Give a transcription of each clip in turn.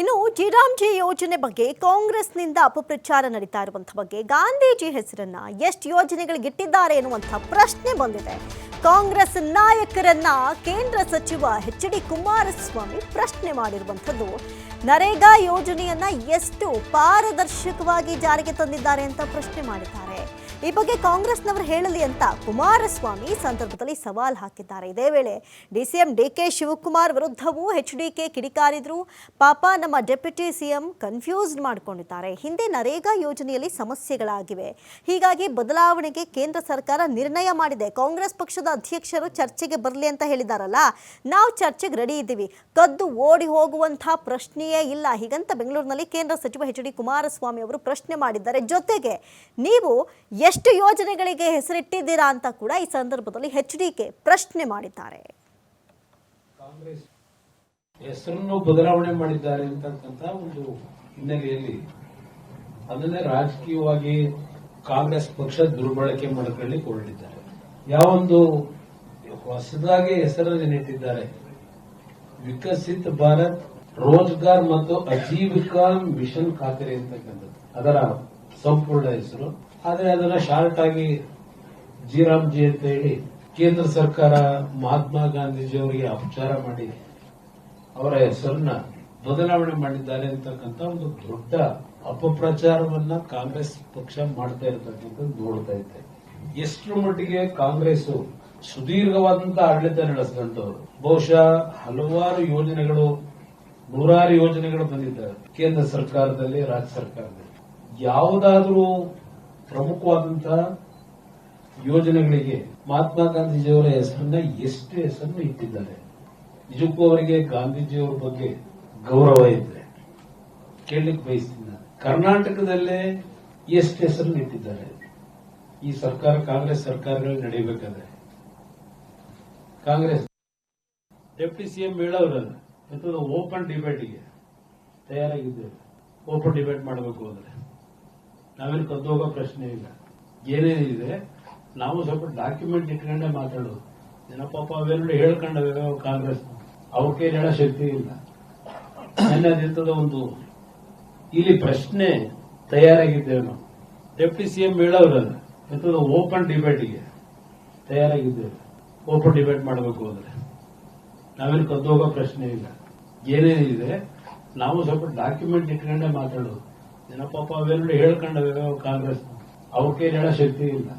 ಇನ್ನು ಜಿರಾಮ್ಜಿ ಯೋಜನೆ ಬಗ್ಗೆ ಕಾಂಗ್ರೆಸ್ನಿಂದ ಅಪಪ್ರಚಾರ ನಡೀತಾ ಇರುವಂಥ ಬಗ್ಗೆ ಗಾಂಧೀಜಿ ಹೆಸರನ್ನ ಎಷ್ಟು ಯೋಜನೆಗಳಿಗೆ ಇಟ್ಟಿದ್ದಾರೆ ಎನ್ನುವಂಥ ಪ್ರಶ್ನೆ ಬಂದಿದೆ. ಕಾಂಗ್ರೆಸ್ ನಾಯಕರನ್ನ ಕೇಂದ್ರ ಸಚಿವ ಎಚ್ ಡಿ ಕುಮಾರಸ್ವಾಮಿ ಪ್ರಶ್ನೆ ಮಾಡಿರುವಂಥದ್ದು, ನರೇಗಾ ಯೋಜನೆಯನ್ನ ಎಷ್ಟು ಪಾರದರ್ಶಕವಾಗಿ ಜಾರಿಗೆ ತಂದಿದ್ದಾರೆ ಅಂತ ಪ್ರಶ್ನೆ ಮಾಡಿದ್ದಾರೆ. ಈ ಬಗ್ಗೆ ಕಾಂಗ್ರೆಸ್ನವರು ಹೇಳಲಿ ಅಂತ ಕುಮಾರಸ್ವಾಮಿ ಈ ಸಂದರ್ಭದಲ್ಲಿ ಸವಾಲ್ ಹಾಕಿದ್ದಾರೆ. ಇದೇ ವೇಳೆ ಡಿಸಿಎಂ ಡಿಕೆ ಶಿವಕುಮಾರ್ ವಿರುದ್ಧವೂ ಎಚ್ ಡಿಕೆ ಕಿಡಿಕಾರಿದ್ರು. ಪಾಪ ನಮ್ಮ ಡೆಪ್ಯೂಟಿ ಸಿಎಂ ಕನ್ಫ್ಯೂಸ್ಡ್ ಮಾಡ್ಕೊಂಡಿದ್ದಾರೆ. ಹಿಂದೆ ನರೇಗಾ ಯೋಜನೆಯಲ್ಲಿ ಸಮಸ್ಯೆಗಳಾಗಿವೆ. ಹೀಗಾಗಿ ಬದಲಾವಣೆಗೆ ಕೇಂದ್ರ ಸರ್ಕಾರ ನಿರ್ಣಯ ಮಾಡಿದೆ. ಕಾಂಗ್ರೆಸ್ ಪಕ್ಷದ ಅಧ್ಯಕ್ಷರು ಚರ್ಚೆಗೆ ಬರಲಿ ಅಂತ ಹೇಳಿದಾರಲ್ಲ, ನಾವು ಚರ್ಚೆಗೆ ರೆಡಿ ಇದ್ದೀವಿ. ಕದ್ದು ಓಡಿ ಹೋಗುವಂತಹ ಪ್ರಶ್ನೆಯೇ ಇಲ್ಲ. ಹೀಗಂತ ಬೆಂಗಳೂರಿನಲ್ಲಿ ಕೇಂದ್ರ ಸಚಿವ ಎಚ್ ಡಿ ಕುಮಾರಸ್ವಾಮಿ ಅವರು ಪ್ರಶ್ನೆ ಮಾಡಿದ್ದಾರೆ. ಜೊತೆಗೆ ನೀವು ಎಷ್ಟು ಯೋಜನೆಗಳಿಗೆ ಹೆಸರಿಟ್ಟಿದ್ದೀರಾ ಅಂತ ಕೂಡ ಈ ಸಂದರ್ಭದಲ್ಲಿ ಎಚ್ ಡಿಕೆ ಪ್ರಶ್ನೆ ಮಾಡಿದ್ದಾರೆ. ಹೆಸರನ್ನು ಬದಲಾವಣೆ ಮಾಡಿದ್ದಾರೆ ಅಂತಕ್ಕಂಥ ಒಂದು ಹಿನ್ನೆಲೆಯಲ್ಲಿ ಅದನ್ನೇ ರಾಜಕೀಯವಾಗಿ ಕಾಂಗ್ರೆಸ್ ಪಕ್ಷ ದುರ್ಬಳಕೆ ಮಾಡಿಕೊಳ್ಳಿಕ್ಕೆ ಯಾವ ಯಾವೊಂದು ಹೊಸದಾಗಿ ಹೆಸರನ್ನು ನೆಟ್ಟಿದ್ದಾರೆ. ವಿಕಸಿತ ಭಾರತ್, ರೋಜ್ಗಾರ್ ಮತ್ತು ಅಜೀವಿಕಾ ಮಿಷನ್ ಖಾತರಿ ಅಂತಕ್ಕಂಥದ್ದು. ಅದರ ಸಂಪೂರ್ಣ ಹೆಸರು. ಆದರೆ ಅದನ್ನ ಶಾರ್ಟ್ ಆಗಿ ಜಿ ಅಂತ ಹೇಳಿ ಕೇಂದ್ರ ಸರ್ಕಾರ ಮಹಾತ್ಮ ಗಾಂಧೀಜಿ ಅವರಿಗೆ ಅಪಚಾರ ಮಾಡಿ ಅವರ ಹೆಸರನ್ನ ಬದಲಾವಣೆ ಮಾಡಿದ್ದಾರೆ ಅಂತಕ್ಕಂಥ ಒಂದು ದೊಡ್ಡ ಅಪಪ್ರಚಾರವನ್ನ ಕಾಂಗ್ರೆಸ್ ಪಕ್ಷ ಮಾಡ್ತಾ ಇರತಕ್ಕಂಥದ್ದು ನೋಡ್ತಾ ಇದ್ದೆ ಎಷ್ಟರ ಮಟ್ಟಿಗೆ ಕಾಂಗ್ರೆಸ್ ಸುದೀರ್ಘವಾದಂತಹ ಆಡಳಿತ ನಡೆಸಿದಂತವರು ಬಹುಶಃ ಹಲವಾರು ಯೋಜನೆಗಳು, ನೂರಾರು ಯೋಜನೆಗಳು ಬಂದಿದ್ದಾರೆ ಕೇಂದ್ರ ಸರ್ಕಾರದಲ್ಲಿ, ರಾಜ್ಯ ಸರ್ಕಾರದಲ್ಲಿ. ಯಾವುದಾದ್ರೂ ಪ್ರಮುಖವಾದಂತಹ ಯೋಜನೆಗಳಿಗೆ ಮಹಾತ್ಮ ಗಾಂಧೀಜಿಯವರ ಹೆಸರನ್ನ ಎಷ್ಟು ಹೆಸರನ್ನು ಇಟ್ಟಿದ್ದಾರೆ. ನಿಜಕ್ಕೂ ಅವರಿಗೆ ಗಾಂಧೀಜಿಯವರ ಬಗ್ಗೆ ಗೌರವ ಇದ್ರೆ ಕೇಳಲಿಕ್ಕೆ ಬಯಸ್ತೀನಿ. ಕರ್ನಾಟಕದಲ್ಲೇ ಎಷ್ಟು ಹೆಸರನ್ನು ಇಟ್ಟಿದ್ದಾರೆ? ಈ ಸರ್ಕಾರ ಕಾಂಗ್ರೆಸ್ ಸರ್ಕಾರಗಳು ನಡೆಯಬೇಕಾದ್ರೆ. ಕಾಂಗ್ರೆಸ್ ಡೆಪ್ಟಿ ಸಿಎಂ ಹೇಳೋರಲ್ಲ ಓಪನ್ ಡಿಬೇಟ್ಗೆ ತಯಾರಾಗಿದ್ದೇವೆ ಓಪನ್ ಡಿಬೇಟ್ ಮಾಡಬೇಕು ಅಂದ್ರೆ. ನಾವೇನು ಹೋಗೋ ಪ್ರಶ್ನೆ ಇಲ್ಲ. ಏನೇನಿದೆ ನಾವು ಸ್ವಲ್ಪ ಡಾಕ್ಯುಮೆಂಟ್ ಇಟ್ಕೊಂಡೆ ಮಾತಾಡೋದು. ಜನ ಪಾಪ ಅವೆರಡು ಹೇಳ್ಕೊಂಡವೆ ಕಾಂಗ್ರೆಸ್. ಅವ್ರ ಕೈಲಿ ಹೇಳೋ ಶಕ್ತಿ ಇಲ್ಲ. ಅನ್ನೋದಿರ್ತದ ಒಂದು ಇಲ್ಲಿ ಪ್ರಶ್ನೆ ತಯಾರಾಗಿದ್ದೇವೆ ನಾವು. ಡೆಪ್ಟಿ ಸಿಎಂ ಹೇಳೋರಲ್ಲ ಎಂಥದ್ದು ಓಪನ್ ಡಿಬೇಟ್ಗೆ ತಯಾರಾಗಿದ್ದೇವೆ. ಓಪನ್ ಡಿಬೇಟ್ ಮಾಡಬೇಕು ಅಂದ್ರೆ. ನಾವೇನು ಕದ್ದೋಗೋ ಪ್ರಶ್ನೆ ಇಲ್ಲ. ಏನೇನಿದೆ? ನಾವು ಸ್ವಲ್ಪ ಡಾಕ್ಯುಮೆಂಟ್ ಇಟ್ಕೊಂಡೆ ಮಾತಾಡೋದು. ಜನ ಪಾಪ ಅವೆರಡು ಹೇಳ್ಕೊಂಡವೆ ಕಾಂಗ್ರೆಸ್. ಅವಕ್ಕೆ ಹೇಳ ಶಕ್ತಿ ಇಲ್ಲ.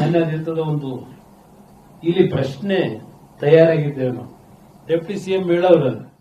ಅನ್ನೋದಿರ್ತದ ಒಂದು ಇಲ್ಲಿ ಪ್ರಶ್ನೆ ತಯಾರಾಗಿದ್ದೇವೆ ನಾವು. Deputy CM ಹೇಳೋರಲ್ಲ